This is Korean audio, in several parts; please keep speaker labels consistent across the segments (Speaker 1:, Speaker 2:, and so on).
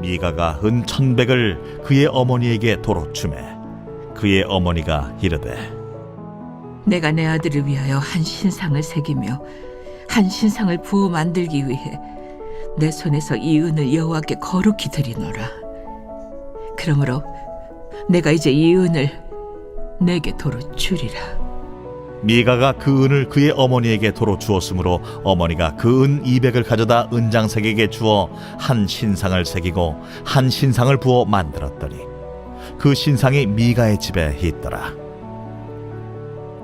Speaker 1: 미가가 은 천백을 그의 어머니에게 도로 주매 그의 어머니가 이르되
Speaker 2: 내가 내 아들을 위하여 한 신상을 새기며 한 신상을 부어 만들기 위해 내 손에서 이 은을 여호와께 거룩히 드리노라. 그러므로 내가 이제 이 은을 내게 도로 주리라.
Speaker 1: 미가가 그 은을 그의 어머니에게 도로 주었으므로 어머니가 그 은 이백을 가져다 은장색에게 주어 한 신상을 새기고 한 신상을 부어 만들었더니 그 신상이 미가의 집에 있더라.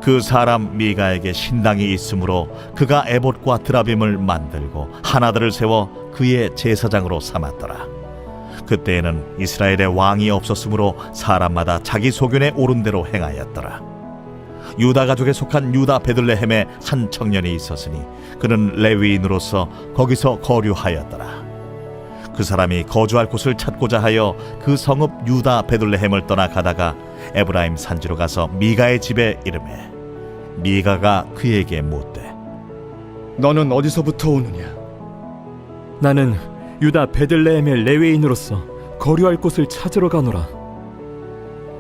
Speaker 1: 그 사람 미가에게 신당이 있으므로 그가 에봇과 드라빔을 만들고 하나들을 세워 그의 제사장으로 삼았더라. 그때에는 이스라엘의 왕이 없었으므로 사람마다 자기 소견에 오른 대로 행하였더라. 유다 가족에 속한 유다 베들레헴에 한 청년이 있었으니 그는 레위인으로서 거기서 거류하였더라. 그 사람이 거주할 곳을 찾고자 하여 그 성읍 유다 베들레헴을 떠나 가다가 에브라임 산지로 가서 미가의 집에 이름해 미가가 그에게 묻되
Speaker 3: 너는 어디서부터 오느냐
Speaker 4: 나는 유다 베들레헴의 레위인으로서 거류할 곳을 찾으러 가노라.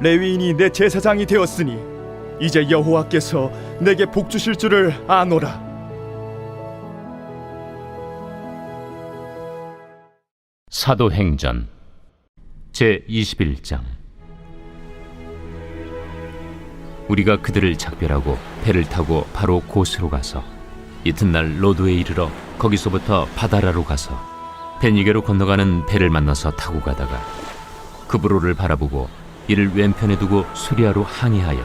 Speaker 3: 레위인이 내 제사장이 되었으니 이제 여호와께서 내게 복 주실 줄을 아노라.
Speaker 5: 사도행전 제 21장. 우리가 그들을 작별하고 배를 타고 바로 고스로 가서 이튿날 로도에 이르러 거기서부터 바다라로 가서 베니게로 건너가는 배를 만나서 타고 가다가 그브로를 바라보고 이를 왼편에 두고 수리아로 항해하여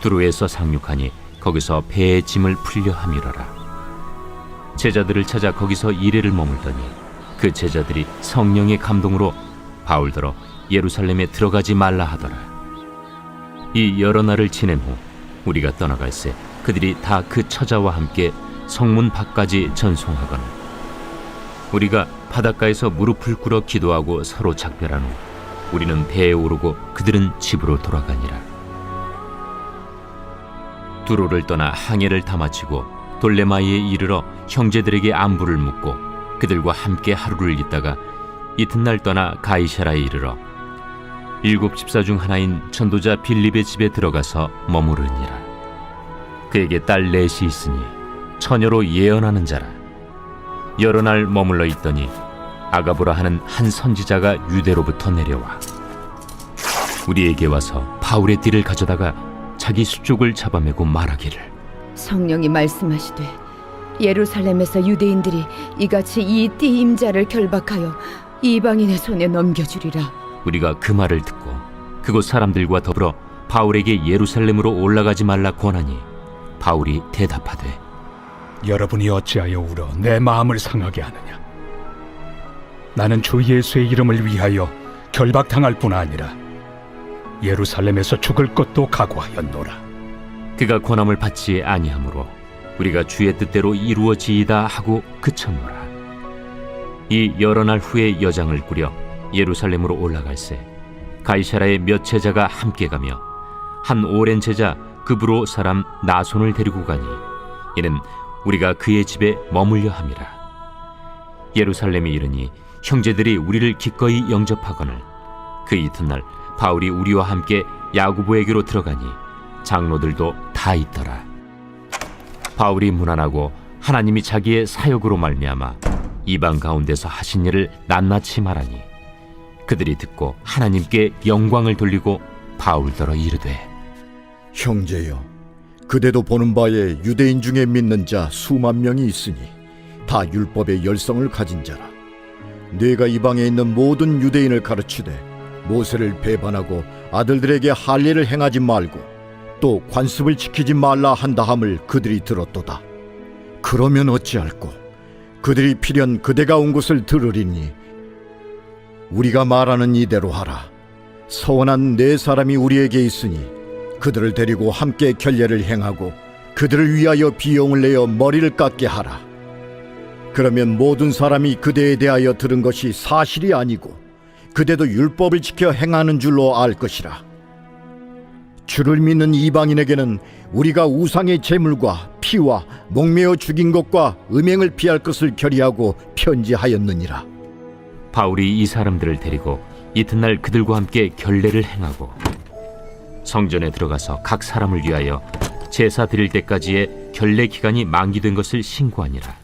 Speaker 5: 두로에서 상륙하니 거기서 배의 짐을 풀려 함이러라 제자들을 찾아 거기서 이래를 머물더니 그 제자들이 성령의 감동으로 바울더러 예루살렘에 들어가지 말라 하더라. 이 여러 날을 지낸 후 우리가 떠나갈새 그들이 다 그 처자와 함께 성문 밖까지 전송하거늘 우리가 바닷가에서 무릎을 꿇어 기도하고 서로 작별한 후 우리는 배에 오르고 그들은 집으로 돌아가니라. 두로를 떠나 항해를 다 마치고 돌레마이에 이르러 형제들에게 안부를 묻고 그들과 함께 하루를 있다가 이튿날 떠나 가이샤라에 이르러 일곱 집사 중 하나인 전도자 빌립의 집에 들어가서 머무르니라 그에게 딸 넷이 있으니 처녀로 예언하는 자라 여러 날 머물러 있더니 아가보라 하는 한 선지자가 유대로부터 내려와 우리에게 와서 바울의 띠를 가져다가 자기 수족을 잡아매고 말하기를
Speaker 6: 성령이 말씀하시되 예루살렘에서 유대인들이 이같이 이 띠 임자를 결박하여 이방인의 손에 넘겨주리라.
Speaker 5: 우리가 그 말을 듣고 그곳 사람들과 더불어 바울에게 예루살렘으로 올라가지 말라 권하니 바울이 대답하되
Speaker 7: 여러분이 어찌하여 울어 내 마음을 상하게 하느냐? 나는 주 예수의 이름을 위하여 결박당할 뿐 아니라 예루살렘에서 죽을 것도 각오하였노라.
Speaker 5: 그가 권함을 받지 아니하므로 우리가 주의 뜻대로 이루어지이다 하고 그쳤노라 이 여러 날 후에 여장을 꾸려 예루살렘으로 올라갈새 가이사라의 몇 제자가 함께 가며 한 오랜 제자 급으로 사람 나손을 데리고 가니 이는 우리가 그의 집에 머물려 함이라 예루살렘에 이르니 형제들이 우리를 기꺼이 영접하거늘 그 이튿날 바울이 우리와 함께 야구보에게로 들어가니 장로들도 다 있더라. 바울이 무난하고 하나님이 자기의 사역으로 말미암아 이방 가운데서 하신 일을 낱낱이 말하니 그들이 듣고 하나님께 영광을 돌리고 바울더러 이르되
Speaker 8: 형제여, 그대도 보는 바에 유대인 중에 믿는 자 수만 명이 있으니 다 율법의 열성을 가진 자라. 네가 이방에 있는 모든 유대인을 가르치되 모세를 배반하고 아들들에게 할례를 행하지 말고 또 관습을 지키지 말라 한다함을 그들이 들었도다. 그러면 어찌할꼬? 그들이 필연 그대가 온 곳을 들으리니 우리가 말하는 이대로 하라. 서원한 네 사람이 우리에게 있으니 그들을 데리고 함께 결례를 행하고 그들을 위하여 비용을 내어 머리를 깎게 하라. 그러면 모든 사람이 그대에 대하여 들은 것이 사실이 아니고 그대도 율법을 지켜 행하는 줄로 알 것이라. 주를 믿는 이방인에게는 우리가 우상의 제물과 피와 목매어 죽인 것과 음행을 피할 것을 결의하고 편지하였느니라.
Speaker 5: 바울이 이 사람들을 데리고 이튿날 그들과 함께 결례를 행하고 성전에 들어가서 각 사람을 위하여 제사 드릴 때까지의 결례 기간이 만기된 것을 신고하니라.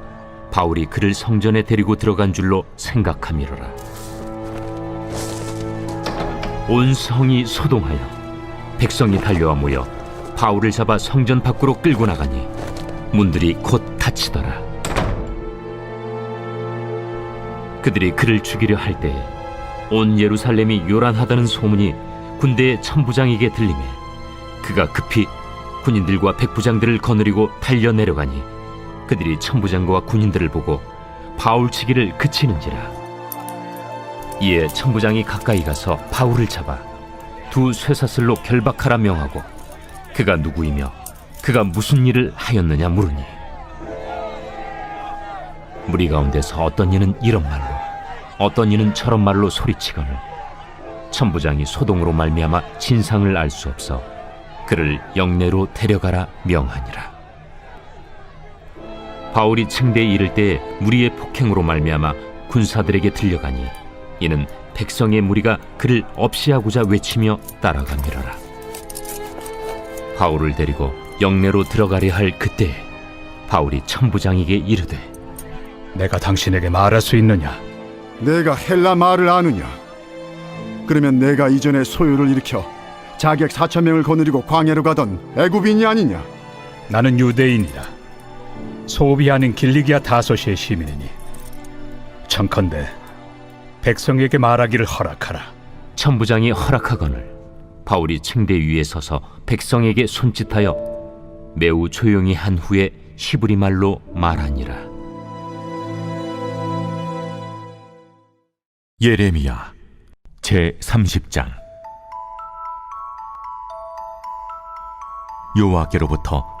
Speaker 5: 바울이 그를 성전에 데리고 들어간 줄로 생각함이로라. 온 성이 소동하여 백성이 달려와 모여 바울을 잡아 성전 밖으로 끌고 나가니 문들이 곧 닫히더라. 그들이 그를 죽이려 할 때에 온 예루살렘이 요란하다는 소문이 군대의 천부장에게 들리매 그가 급히 군인들과 백부장들을 거느리고 달려 내려가니 그들이 천부장과 군인들을 보고 바울 치기를 그치는지라 이에 천부장이 가까이 가서 바울을 잡아 두 쇠사슬로 결박하라 명하고 그가 누구이며 그가 무슨 일을 하였느냐 물으니 무리 가운데서 어떤 이는 이런 말로 어떤 이는 저런 말로 소리치거늘 천부장이 소동으로 말미암아 진상을 알 수 없어 그를 영내로 데려가라 명하니라. 바울이 층대에 이를 때에 무리의 폭행으로 말미암아 군사들에게 들려가니 이는 백성의 무리가 그를 없이하고자 외치며 따라가미러라. 바울을 데리고 영내로 들어가려 할 그때 바울이 천부장에게 이르되
Speaker 7: 내가 당신에게 말할 수 있느냐?
Speaker 3: 내가 헬라 말을 아느냐? 그러면 내가 이전에 소요를 일으켜 자객 4천 명을 거느리고 광야로 가던 애굽인이 아니냐?
Speaker 7: 나는 유대인이다. 소비하는 길리기아 다소시의 시민이니 청컨대 백성에게 말하기를 허락하라.
Speaker 5: 천부장이 허락하거늘 바울이 층대 위에 서서 백성에게 손짓하여 매우 조용히 한 후에 히브리 말로 말하니라.
Speaker 1: 예레미야 제 30장 여호와께로부터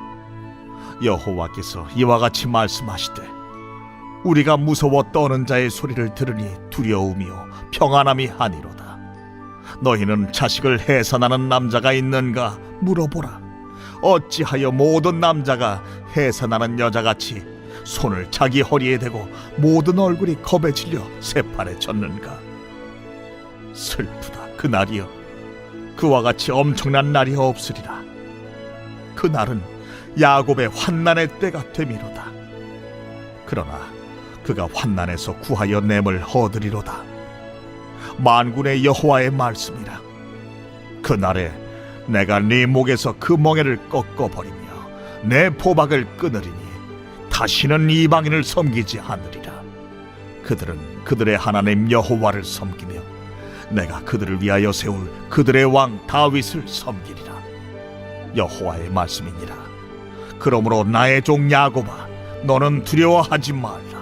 Speaker 1: 여호와께서 이와 같이 말씀하시되 우리가 무서워 떠는 자의 소리를 들으니 두려움이요 평안함이 아니로다. 너희는 자식을 해산하는 남자가 있는가 물어보라. 어찌하여 모든 남자가 해산하는 여자같이 손을 자기 허리에 대고 모든 얼굴이 겁에 질려 새팔에 젖는가? 슬프다 그날이여. 그와 같이 엄청난 날이 없으리라. 그 날은 야곱의 환난의 때가 되미로다. 그러나 그가 환난에서 구하여 nem을 얻으리로다. 만군의 여호와의 말씀이라. 그 날에 내가 네 목에서 그 멍에를 꺾어 버리며 내 포박을 끊으리니 다시는 이방인을 섬기지 않으리라. 그들은 그들의 하나님 여호와를 섬기며 내가 그들을 위하여 세울 그들의 왕 다윗을 섬기리라 여호와의 말씀이니라 그러므로 나의 종 야곱아 너는 두려워하지 말라.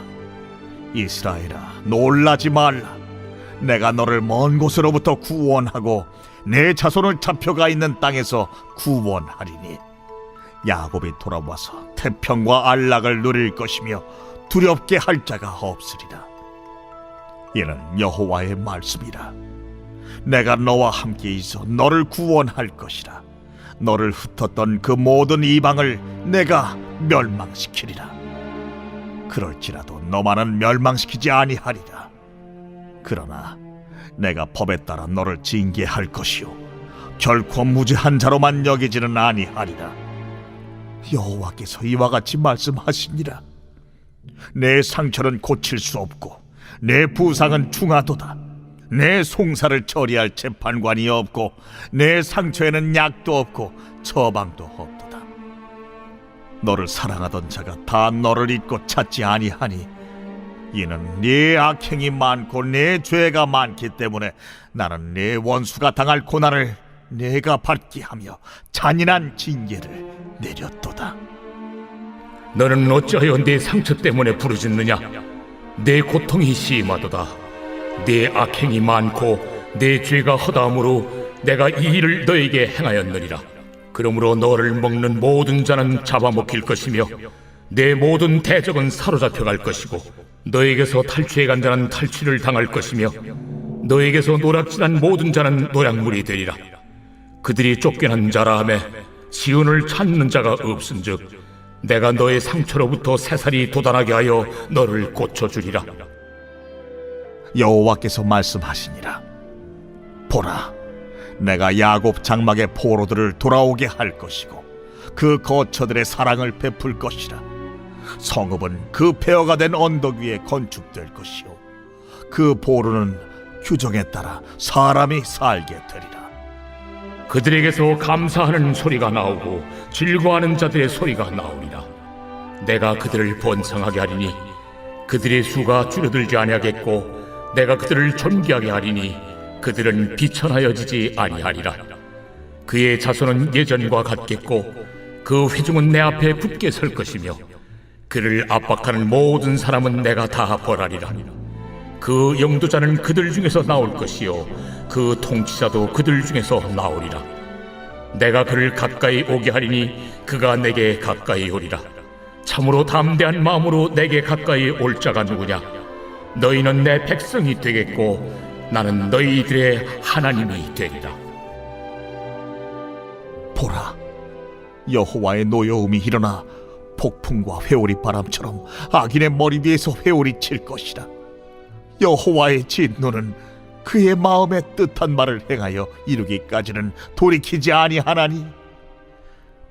Speaker 1: 이스라엘아 놀라지 말라. 내가 너를 먼 곳으로부터 구원하고 내 자손을 잡혀가 있는 땅에서 구원하리니. 야곱이 돌아와서 태평과 안락을 누릴 것이며 두렵게 할 자가 없으리라. 이는 여호와의 말씀이라. 내가 너와 함께 있어 너를 구원할 것이라 너를 흩었던 그 모든 이방을 내가 멸망시키리라. 그럴지라도 너만은 멸망시키지 아니하리라. 그러나 내가 법에 따라 너를 징계할 것이요. 결코 무죄한 자로만 여기지는 아니하리라. 여호와께서 이와 같이 말씀하시니라. 내 상처는 고칠 수 없고 내 부상은 중하도다 내 송사를 처리할 재판관이 없고 내 상처에는 약도 없고 처방도 없도다 너를 사랑하던 자가 다 너를 잊고 찾지 아니하니 이는 네 악행이 많고 네 죄가 많기 때문에 나는 네 원수가 당할 고난을 내가 받게 하며 잔인한 징계를 내렸도다.
Speaker 9: 너는 어찌하여 내 상처 때문에 부르짖느냐? 내 고통이 심하도다. 내 악행이 많고 내 죄가 허다함으로 내가 이 일을 너에게 행하였느니라. 그러므로 너를 먹는 모든 자는 잡아먹힐 것이며 내 모든 대적은 사로잡혀 갈 것이고 너에게서 탈취해 간 자는 탈취를 당할 것이며 너에게서 노략질한 모든 자는 노략물이 되리라. 그들이 쫓겨난 자라 하매 시온을 찾는 자가 없은즉 내가 너의 상처로부터 새살이 돋아나게 하여 너를 고쳐주리라.
Speaker 1: 여호와께서 말씀하시니라. 보라, 내가 야곱 장막의 포로들을 돌아오게 할 것이고 그 거처들의 사랑을 베풀 것이라. 성읍은 그 폐허가 된 언덕 위에 건축될 것이요 그 포로는 규정에 따라 사람이 살게 되리라.
Speaker 9: 그들에게서 감사하는 소리가 나오고 즐거워하는 자들의 소리가 나오리라. 내가 그들을 번성하게 하리니 그들의 수가 줄어들지 아니하겠고 내가 그들을 존귀하게 하리니 그들은 비천하여지지 아니하리라. 그의 자손은 예전과 같겠고 그 회중은 내 앞에 굳게 설 것이며 그를 압박하는 모든 사람은 내가 다 벌하리라. 그 영도자는 그들 중에서 나올 것이요 그 통치자도 그들 중에서 나오리라. 내가 그를 가까이 오게 하리니 그가 내게 가까이 오리라. 참으로 담대한 마음으로 내게 가까이 올 자가 누구냐? 너희는 내 백성이 되겠고 나는 너희들의 하나님이 되리라.
Speaker 1: 보라, 여호와의 노여움이 일어나 폭풍과 회오리 바람처럼 악인의 머리 위에서 회오리 칠 것이라. 여호와의 진노는 그의 마음에 뜻한 말을 행하여 이루기까지는 돌이키지 아니하나니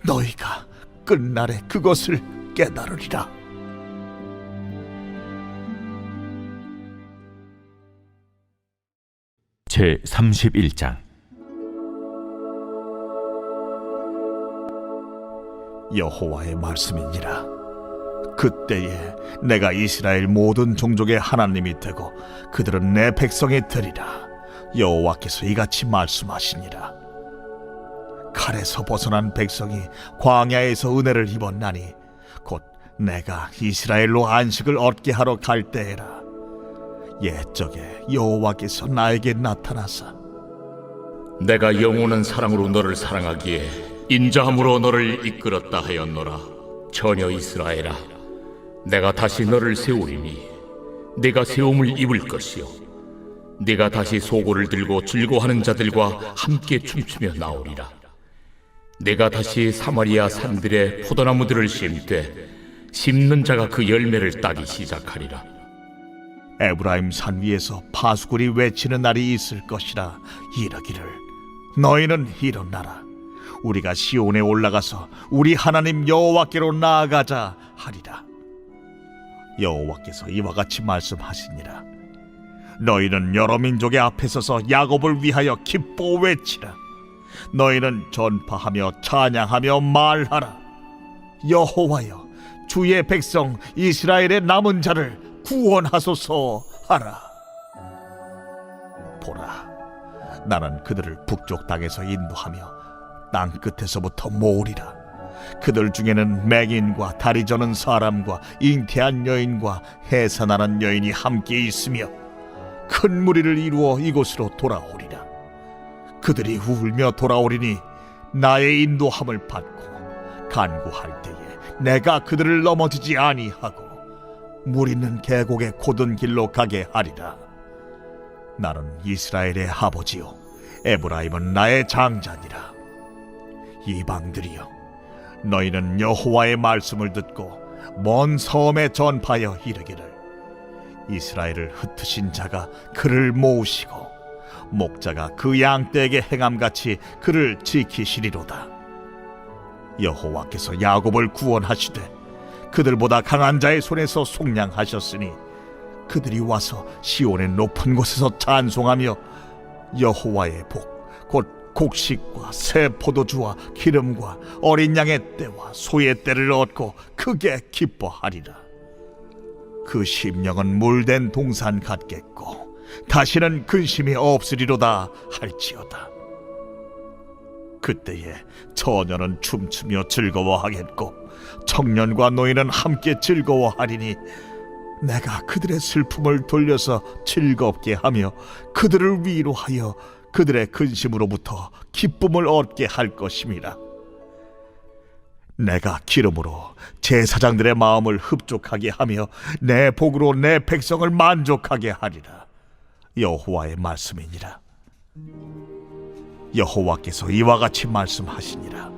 Speaker 1: 너희가 끝날에 그것을 깨달으리라.
Speaker 5: 제 31장
Speaker 1: 여호와의 말씀이니라. 그때에 내가 이스라엘 모든 종족의 하나님이 되고 그들은 내 백성이 되리라. 여호와께서 이같이 말씀하시니라. 칼에서 벗어난 백성이 광야에서 은혜를 입었나니 곧 내가 이스라엘로 안식을 얻게 하러 갈 때에라. 옛적에 여호와께서 나에게 나타나사.
Speaker 9: 내가 영원한 사랑으로 너를 사랑하기에 인자함으로 너를 이끌었다 하였노라. 처녀 이스라엘아 내가 다시 너를 세우리니 네가 세움을 입을 것이요. 네가 다시 소고를 들고 즐거워하는 자들과 함께 춤추며 나오리라. 내가 다시 사마리아 산들에 포도나무들을 심되 심는 자가 그 열매를 따기 시작하리라
Speaker 1: 에브라임 산 위에서 파수꾼이 외치는 날이 있을 것이라 이르기를 너희는 일어나라. 우리가 시온에 올라가서 우리 하나님 여호와께로 나아가자 하리라. 여호와께서 이와 같이 말씀하시니라. 너희는 여러 민족의 앞에 서서 야곱을 위하여 기뻐 외치라. 너희는 전파하며 찬양하며 말하라. 여호와여 주의 백성 이스라엘의 남은 자를 구원하소서 하라. 보라, 나는 그들을 북쪽 땅에서 인도하며 땅 끝에서부터 모으리라. 그들 중에는 맹인과 다리 저는 사람과 잉태한 여인과 해산하는 여인이 함께 있으며 큰 무리를 이루어 이곳으로 돌아오리라. 그들이 울며 돌아오리니 나의 인도함을 받고 간구할 때에 내가 그들을 넘어지지 아니하고 물 있는 계곡의 곧은 길로 가게 하리라. 나는 이스라엘의 아버지요 에브라임은 나의 장자니라. 이방들이여 너희는 여호와의 말씀을 듣고 먼 섬에 전파하여 이르기를 이스라엘을 흩으신 자가 그를 모으시고 목자가 그 양떼에게 행함같이 그를 지키시리로다 여호와께서 야곱을 구원하시되 그들보다 강한 자의 손에서 속량하셨으니 그들이 와서 시온의 높은 곳에서 찬송하며 여호와의 복 곧 곡식과 새 포도주와 기름과 어린 양의 때와 소의 때를 얻고 크게 기뻐하리라. 그 심령은 물된 동산 같겠고 다시는 근심이 없으리로다 할지어다. 그때에 처녀는 춤추며 즐거워하겠고 청년과 노인은 함께 즐거워하리니 내가 그들의 슬픔을 돌려서 즐겁게 하며 그들을 위로하여 그들의 근심으로부터 기쁨을 얻게 할 것임이라. 내가 기름으로 제사장들의 마음을 흡족하게 하며 내 복으로 내 백성을 만족하게 하리라. 여호와의 말씀이니라. 여호와께서 이와 같이 말씀하시니라.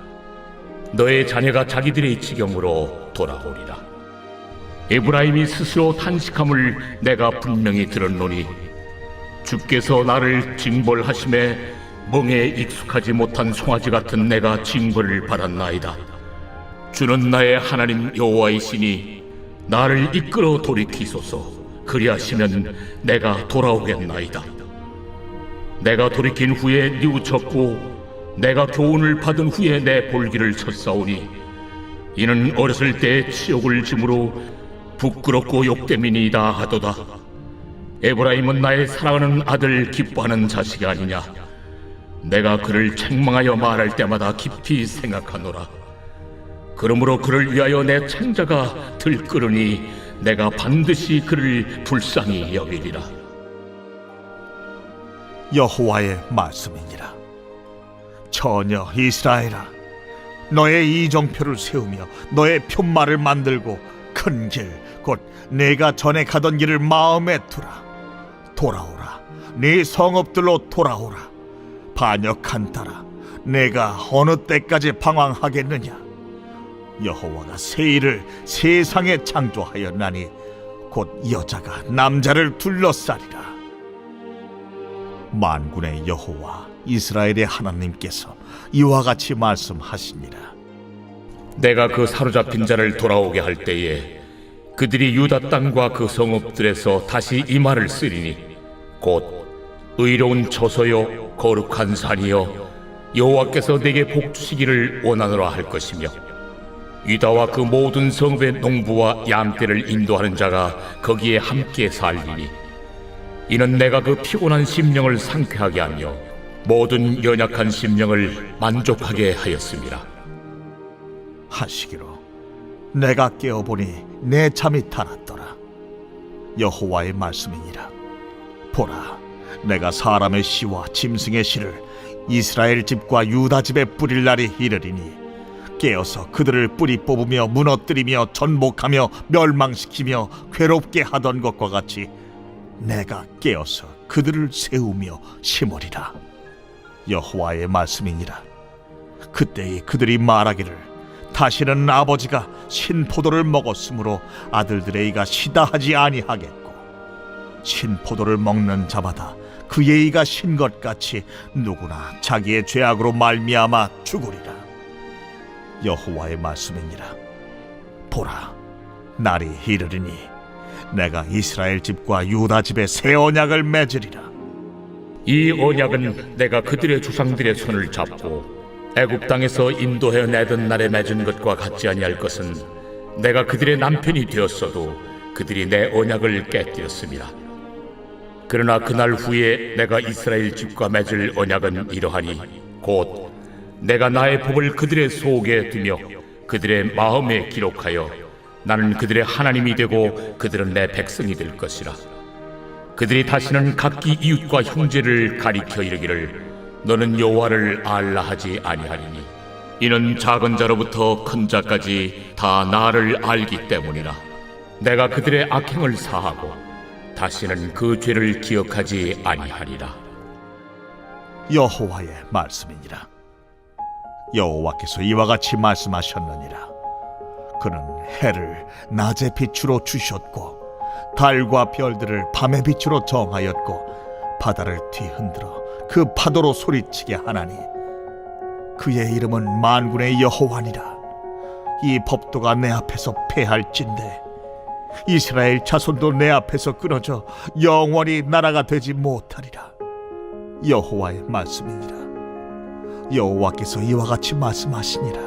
Speaker 9: 너의 자녀가 자기들의 지경으로 돌아오리라. 에브라임이 스스로 탄식함을 내가 분명히 들었노니 주께서 나를 징벌하심에 멍에 익숙하지 못한 송아지 같은 내가 징벌을 받았나이다. 주는 나의 하나님 여호와이시니 나를 이끌어 돌이키소서. 그리하시면 내가 돌아오겠나이다. 내가 돌이킨 후에 뉘우쳤고 내가 교훈을 받은 후에 내 볼기를 쳤사오니 이는 어렸을 때 치욕을 짐으로 부끄럽고 욕됨이니이다 하도다. 에브라임은 나의 사랑하는 아들 기뻐하는 자식이 아니냐. 내가 그를 책망하여 말할 때마다 깊이 생각하노라. 그러므로 그를 위하여 내 창자가 들끓으니 내가 반드시 그를 불쌍히 여기리라.
Speaker 1: 여호와의 말씀이니라. 처녀 이스라엘아, 너의 이정표를 세우며 너의 편말을 만들고 큰 길, 곧 내가 전에 가던 길을 마음에 두라. 돌아오라, 네 성읍들로 돌아오라. 반역한 따라 내가 어느 때까지 방황하겠느냐? 여호와가 새 일을 세상에 창조하였나니 곧 여자가 남자를 둘러싸리라. 만군의 여호와 이스라엘의 하나님께서 이와 같이 말씀하시니라.
Speaker 9: 내가 그 사로잡힌 자를 돌아오게 할 때에 그들이 유다 땅과 그 성읍들에서 다시 이 말을 쓰리니 곧 의로운 처소요 거룩한 산이여 여호와께서 내게 복 주시기를 원하노라 할 것이며 유다와 그 모든 성읍의 농부와 양떼를 인도하는 자가 거기에 함께 살리니 이는 내가 그 피곤한 심령을 상쾌하게 하며 모든 연약한 심령을 만족하게 하였습니다.
Speaker 1: 하시기로 내가 깨어보니 내 잠이 달았더라. 여호와의 말씀이니라. 보라 내가 사람의 시와 짐승의 시를 이스라엘 집과 유다 집에 뿌릴 날이 이르리니 깨어서 그들을 뿌리 뽑으며 무너뜨리며 전복하며 멸망시키며 괴롭게 하던 것과 같이 내가 깨어서 그들을 세우며 심으리라 여호와의 말씀이니라. 그때에 그들이 말하기를 다시는 아버지가 신포도를 먹었으므로 아들들의 이가 시다하지 아니하겠고 신포도를 먹는 자마다 그의 이가 신 것 같이 누구나 자기의 죄악으로 말미암아 죽으리라. 여호와의 말씀이니라. 보라 날이 이르리니 내가 이스라엘 집과 유다 집에 새 언약을 맺으리라
Speaker 9: 이 언약은 내가 그들의 조상들의 손을 잡고 애굽 땅에서 인도해 내던 날에 맺은 것과 같지 아니할 것은 내가 그들의 남편이 되었어도 그들이 내 언약을 깨뜨렸습니다. 그러나 그날 후에 내가 이스라엘 집과 맺을 언약은 이러하니 곧 내가 나의 법을 그들의 속에 두며 그들의 마음에 기록하여 나는 그들의 하나님이 되고 그들은 내 백성이 될 것이라. 그들이 다시는 각기 이웃과 형제를 가리켜 이르기를 너는 여호와를 알라 하지 아니하리니 이는 작은 자로부터 큰 자까지 다 나를 알기 때문이라. 내가 그들의 악행을 사하고 다시는 그 죄를 기억하지 아니하리라.
Speaker 1: 여호와의 말씀이니라. 여호와께서 이와 같이 말씀하셨느니라. 그는 해를 낮의 빛으로 주셨고 달과 별들을 밤의 빛으로 정하였고 바다를 뒤흔들어 그 파도로 소리치게 하나니 그의 이름은 만군의 여호와니라. 이 법도가 내 앞에서 패할진대. 이스라엘 자손도 내 앞에서 끊어져 영원히 나라가 되지 못하리라. 여호와의 말씀이니라. 여호와께서 이와 같이 말씀하시니라.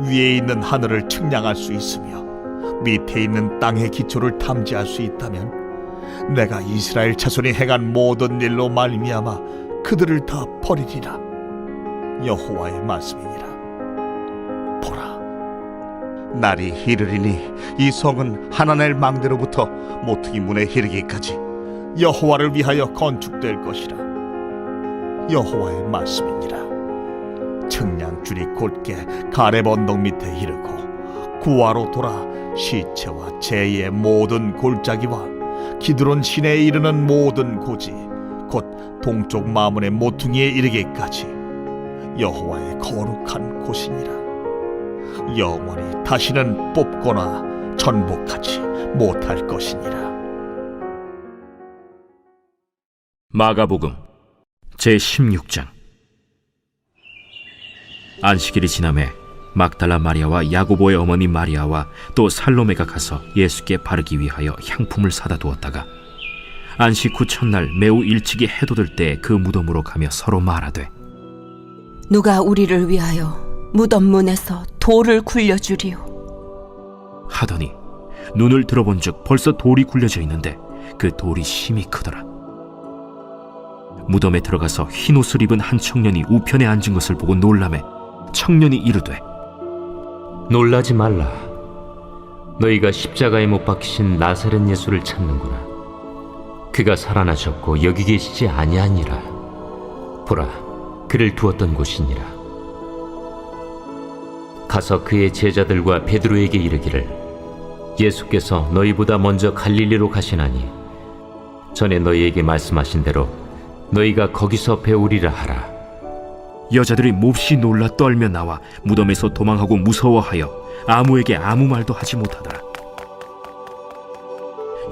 Speaker 1: 위에 있는 하늘을 측량할 수 있으며 밑에 있는 땅의 기초를 탐지할 수 있다면 내가 이스라엘 자손이 행한 모든 일로 말미암아 그들을 다 버리리라. 여호와의 말씀이니라. 보라 날이 이르리니 이 성은 하나넬 망대로부터 모퉁이 문에 이르기까지 여호와를 위하여 건축될 것이라. 여호와의 말씀이니라. 측량줄이 곧게 가렙 언덕 밑에 이르고 구하로 돌아 시체와 제의 모든 골짜기와 기드론 시내에 이르는 모든 고지 곧 동쪽 마문의 모퉁이에 이르기까지 여호와의 거룩한 곳이니라. 영원히 다시는 뽑거나 전복하지 못할 것이니라.
Speaker 10: 마가복음 제 16장. 안식일이 지남에 막달라 마리아와 야고보의 어머니 마리아와 또 살로메가 가서 예수께 바르기 위하여 향품을 사다 두었다가 안식 후 첫날 매우 일찍이 해돋을 때 그 무덤으로 가며 서로 말하되
Speaker 11: 누가 우리를 위하여 무덤 문에서 돌을 굴려 주리요.
Speaker 10: 하더니 눈을 들어본즉 벌써 돌이 굴려져 있는데 그 돌이 심히 크더라. 무덤에 들어가서 흰 옷을 입은 한 청년이 우편에 앉은 것을 보고 놀라매 청년이 이르되
Speaker 5: 놀라지 말라. 너희가 십자가에 못 박히신 나사렛 예수를 찾는구나. 그가 살아나셨고 여기 계시지 아니하니라. 보라, 그를 두었던 곳이니라. 가서 그의 제자들과 베드로에게 이르기를 예수께서 너희보다 먼저 갈릴리로 가시나니 전에 너희에게 말씀하신 대로 너희가 거기서 배우리라 하라.
Speaker 10: 여자들이 몹시 놀라 떨며 나와 무덤에서 도망하고 무서워하여 아무에게 아무 말도 하지 못하더라.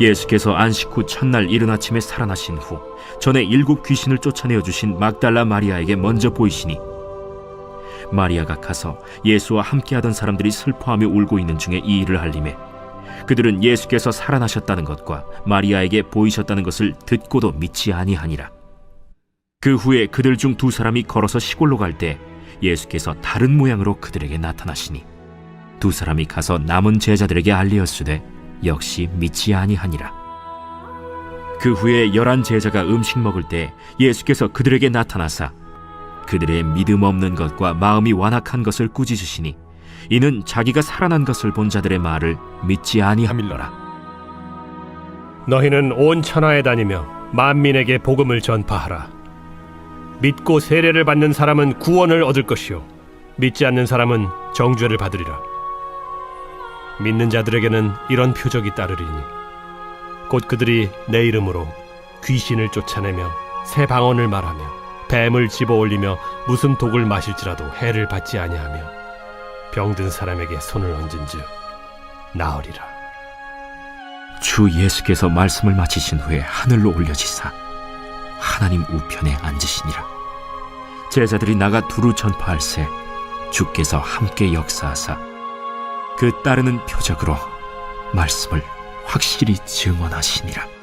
Speaker 10: 예수께서 안식 후 첫날 이른 아침에 살아나신 후 전에 일곱 귀신을 쫓아내어 주신 막달라 마리아에게 먼저 보이시니 마리아가 가서 예수와 함께하던 사람들이 슬퍼하며 울고 있는 중에 이 일을 알림해 그들은 예수께서 살아나셨다는 것과 마리아에게 보이셨다는 것을 듣고도 믿지 아니하니라. 그 후에 그들 중 두 사람이 걸어서 시골로 갈 때 예수께서 다른 모양으로 그들에게 나타나시니 두 사람이 가서 남은 제자들에게 알리었으되 역시 믿지 아니하니라. 그 후에 열한 제자가 음식 먹을 때 예수께서 그들에게 나타나사 그들의 믿음 없는 것과 마음이 완악한 것을 꾸짖으시니 이는 자기가 살아난 것을 본 자들의 말을 믿지 아니함일러라.
Speaker 12: 너희는 온 천하에 다니며 만민에게 복음을 전파하라. 믿고 세례를 받는 사람은 구원을 얻을 것이요 믿지 않는 사람은 정죄를 받으리라. 믿는 자들에게는 이런 표적이 따르리니 곧 그들이 내 이름으로 귀신을 쫓아내며 새 방언을 말하며 뱀을 집어 올리며 무슨 독을 마실지라도 해를 받지 아니하며 병든 사람에게 손을 얹은즉 나으리라.
Speaker 10: 주 예수께서 말씀을 마치신 후에 하늘로 올려지사 하나님 우편에 앉으시니라. 제자들이 나가 두루 전파할새 주께서 함께 역사하사 그 따르는 표적으로 말씀을 확실히 증언하시니라.